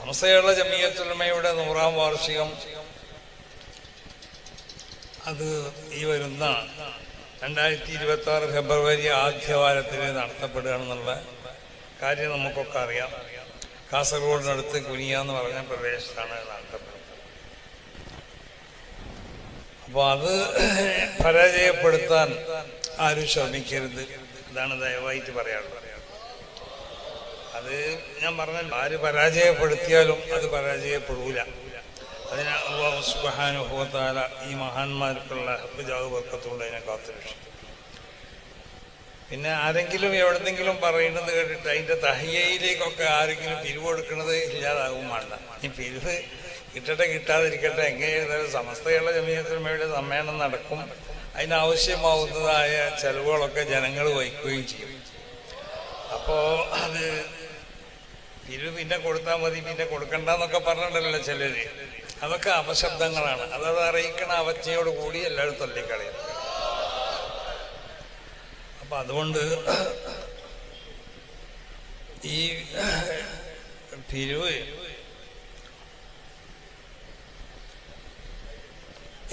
സമസ്തയുള്ള ജമീയത്തുലമയുടെ നൂറാം വാർഷികം. അത് ഈ വരുന്ന രണ്ടായിരത്തി ഇരുപത്തി ആറ് ഫെബ്രുവരി ആദ്യവാരത്തിൽ നടത്തപ്പെടുകയാണെന്നുള്ള കാര്യം നമുക്കൊക്കെ അറിയാം. കാസർഗോഡിനടുത്ത് കുനിയ എന്ന് പറഞ്ഞ പ്രദേശത്താണ് നടത്തപ്പെടുന്നത്. അപ്പോൾ അത് പരാജയപ്പെടുത്താൻ ആരും ശ്രമിക്കരുത്. ഇതാണ് ദയവായിട്ട് പറയാനുള്ളത്. അത് ഞാൻ പറഞ്ഞല്ലോ ആര് പരാജയപ്പെടുത്തിയാലും അത് പരാജയപ്പെടൂല. അതിന് അള്ളാഹു ഈ മഹാന്മാർക്കുള്ള ഹബ്ബിജാവ് വർക്കത്തുകൊണ്ട് അതിനെ കാത്തുരക്ഷിക്കും പിന്നെ ആരെങ്കിലും എവിടെന്നെങ്കിലും പറയുന്നത് കേട്ടിട്ട് അതിന്റെ തഹയ്യയിലേക്കൊക്കെ ആരെങ്കിലും പിരിവ് കൊടുക്കുന്നത് ഇല്ലാതാകും വേണ്ട. ഈ പിരിവ് കിട്ടട്ടെ കിട്ടാതിരിക്കട്ടെ എങ്ങനെയായിരുന്നാലും സമസ്തയുള്ള ജമീയത്തിനുമയുടെ സമ്മേളനം നടക്കും. അതിനാവശ്യമാവുന്നതായ ചെലവുകളൊക്കെ ജനങ്ങൾ വഹിക്കുകയും ചെയ്യും. അപ്പോൾ അത് പിരിവ് പിന്നെ കൊടുത്താൽ മതി പിന്നെ കൊടുക്കണ്ടെന്നൊക്കെ പറഞ്ഞിട്ടുണ്ടല്ലോ ചിലര്. അതൊക്കെ അപശബ്ദങ്ങളാണ്. അതത് അറിയിക്കണ അവജ്ഞയോട് കൂടി എല്ലാവരും തള്ളിക്കളയും. അപ്പൊ അതുകൊണ്ട് ഈ പിരിവ്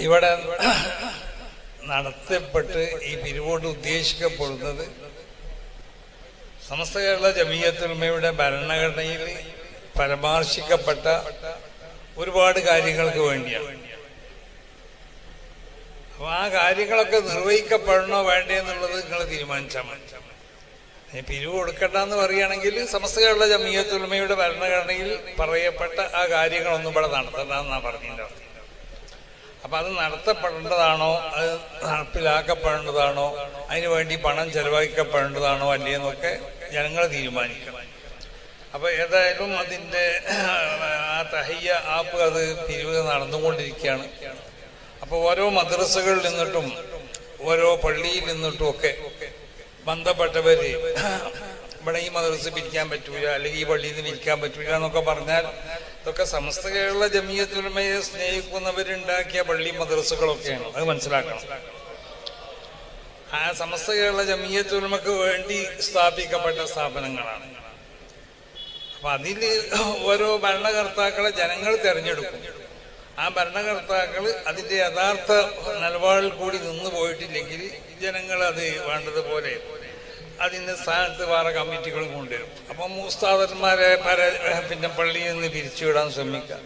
ഇവിടെ നടത്തപ്പെട്ട് ഈ പിരിവോട് ഉദ്ദേശിക്കപ്പെടുന്നത് സമസ്ത കേരള ജമീയത്തുൽമയുടെ ഭരണഘടനയിൽ പരാമർശിക്കപ്പെട്ട ഒരുപാട് കാര്യങ്ങൾക്ക് വേണ്ടിയാണ്. അപ്പൊ ആ കാര്യങ്ങളൊക്കെ നിർവഹിക്കപ്പെടണോ വേണ്ടേ എന്നുള്ളത് നിങ്ങൾ തീരുമാനിച്ചാൽ മതി. ഇനി കൊടുക്കണ്ട എന്ന് പറയുകയാണെങ്കിൽ സമസ്ത കേരള ജമീയത്തുൽമയുടെ ഭരണഘടനയിൽ പറയപ്പെട്ട ആ കാര്യങ്ങളൊന്നും ഇവിടെ നടത്തണ്ടെന്നാണ് പറഞ്ഞതിന്റെ അർത്ഥം. അപ്പൊ അത് നടത്തപ്പെടേണ്ടതാണോ? അത് നടപ്പിലാക്കപ്പെടേണ്ടതാണോ? അതിനുവേണ്ടി പണം ചെലവഴിക്കപ്പെടേണ്ടതാണോ? അല്ലേന്നൊക്കെ ജനങ്ങൾ തീരുമാനിക്കണം. അപ്പോൾ ഏതായാലും അതിന്റെ ആ തഹയ്യ ആപ്പ് അത് പിരിവ് നടന്നുകൊണ്ടിരിക്കുകയാണ്. അപ്പോൾ ഓരോ മദ്രസകളിൽ നിന്നിട്ടും ഓരോ പള്ളിയിൽ നിന്നിട്ടും ഒക്കെ ബന്ധപ്പെട്ടവർ ഇവിടെ ഈ മദ്രസ പിരിക്കാൻ പറ്റൂല അല്ലെങ്കിൽ ഈ പള്ളിയിൽ നിന്ന് പിരിക്കാൻ പറ്റൂല എന്നൊക്കെ പറഞ്ഞാൽ ഇതൊക്കെ സമസ്ത കേരള ജമീയത്തുലമയെ സ്നേഹിക്കുന്നവരുണ്ടാക്കിയ പള്ളി മദ്രസകളൊക്കെയാണ്. അത് മനസ്സിലാക്കണം. ആ സമസ്ത കേരള ജമീയത്തുമക്ക് വേണ്ടി സ്ഥാപിക്കപ്പെട്ട സ്ഥാപനങ്ങളാണ്. അപ്പൊ അതിൽ ഓരോ ഭരണകർത്താക്കളെ ജനങ്ങൾ തിരഞ്ഞെടുക്കും. ആ ഭരണകർത്താക്കൾ അതിന്റെ യഥാർത്ഥ നിലപാടിൽ കൂടി നിന്നു പോയിട്ടില്ലെങ്കിൽ ജനങ്ങൾ അത് വേണ്ടതുപോലെ അതിന് സ്ഥാനത്ത് വേറെ കമ്മിറ്റികളും കൊണ്ടുവരും. അപ്പം ഉസ്താദന്മാരെ പര പിന്നെ പള്ളിയിൽ നിന്ന് പിരിച്ചുവിടാൻ ശ്രമിക്കാം.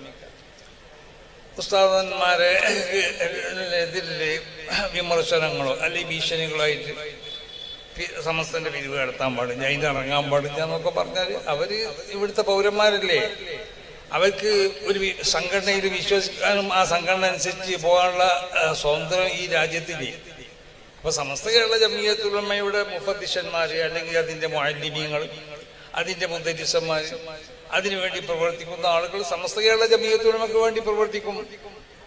ഉസ്താദന്മാരെ എതിരിൽ വിമർശനങ്ങളോ അല്ലെങ്കിൽ ഭീഷണികളായിട്ട് ആയിട്ട് സമസ്തന്റെ പിരിവ് നടത്താൻ പാടില്ല അതിന് ഇറങ്ങാൻ പാടില്ല എന്നൊക്കെ പറഞ്ഞാൽ അവർ ഇവിടുത്തെ പൗരന്മാരല്ലേ? അവർക്ക് ഒരു സംഘടനയിൽ വിശ്വസിക്കാനും ആ സംഘടന അനുസരിച്ച് പോകാനുള്ള സ്വാതന്ത്ര്യം ഈ രാജ്യത്തിന് അപ്പൊ സമസ്ത കേരള ജമീയത്തുള്ളമ്മയുടെ മുഫദ്ദിഷന്മാര് അല്ലെങ്കിൽ അതിന്റെ മാലിന്യങ്ങൾ അതിന്റെ മുദ്ദരിസന്മാർ അതിനുവേണ്ടി പ്രവർത്തിക്കുന്ന ആളുകൾ സമസ്ത കേരള ജമീയത്തുള്ളമ്മക്ക് വേണ്ടി പ്രവർത്തിക്കും.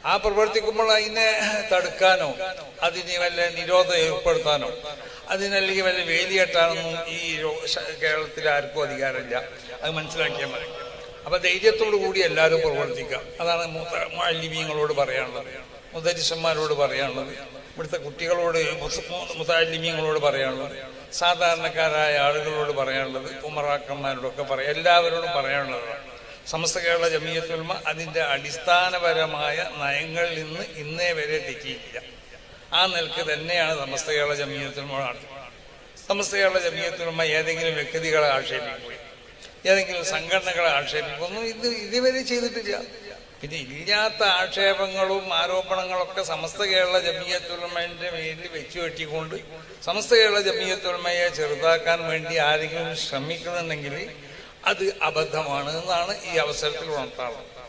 ആ പ്രവർത്തിക്കുമ്പോൾ അതിനെ തടുക്കാനോ അതിന് വല്ല നിരോധം ഏർപ്പെടുത്താനോ അതിനല്ലെങ്കിൽ വല്ല വേലിയെട്ടാണെന്നും ഈ കേരളത്തിൽ ആർക്കും അധികാരമില്ല. അത് മനസ്സിലാക്കിയാൽ മതി. അപ്പൊ ധൈര്യത്തോടു കൂടി എല്ലാവരും പ്രവർത്തിക്കാം അതാണ് മാലിന്യങ്ങളോട് പറയാനുള്ളത്. മുദരിസന്മാരോട് പറയാനുള്ളത്. ഇവിടുത്തെ കുട്ടികളോട് മുതാലിമ്യങ്ങളോട് പറയാനുള്ളത്. സാധാരണക്കാരായ ആളുകളോട് പറയാനുള്ളത്. ഉമറാക്കന്മാരോടൊക്കെ പറയാം. എല്ലാവരോടും പറയാനുള്ളതാണ്. സമസ്ത കേരള ജമീയത്തുൽമ അതിന്റെ അടിസ്ഥാനപരമായ നയങ്ങളിൽ നിന്ന് ഇന്നേ വരെ തെറ്റിയില്ല ആ നിലയ്ക്ക് തന്നെയാണ് സമസ്ത കേരള ജമീയത്തുൽമ സമസ്ത കേരള ജമീയത്തുൽമ ഏതെങ്കിലും വ്യക്തികളെ ആക്ഷേപിക്കുകയും ഏതെങ്കിലും സംഘടനകളെ ആക്ഷേപിക്കുന്നു ഇത് ഇതുവരെ ചെയ്തിട്ടില്ല. പിന്നെ ഇല്ലാത്ത ആക്ഷേപങ്ങളും ആരോപണങ്ങളൊക്കെ സമസ്ത കേരള ജമീയത്തുൽമയുടെ പേരിൽ വെച്ചു കെട്ടിക്കൊണ്ട് സമസ്ത കേരള ജമീയത്തുൽമയെ ചെറുതാക്കാൻ വേണ്ടി ആരെങ്കിലും ശ്രമിക്കുന്നുണ്ടെങ്കിൽ അത് അബദ്ധമാണ് എന്നാണ് ഈ അവസരത്തിൽ ഉണർത്താറുള്ളത്.